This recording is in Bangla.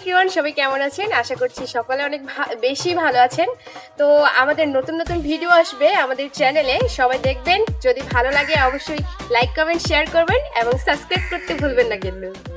এভরিওয়ান সবাই কেমন আছেন? আশা করছি সকলে অনেক ভা- বেশি ভালো আছেন। তো আমাদের নতুন নতুন ভিডিও আসবে আমাদের চ্যানেলে সবাই দেখবেন। যদি ভালো লাগে, অবশ্যই লাইক কমেন্ট শেয়ার করবেন এবং সাবস্ক্রাইব করতে ভুলবেন না কিন্তু।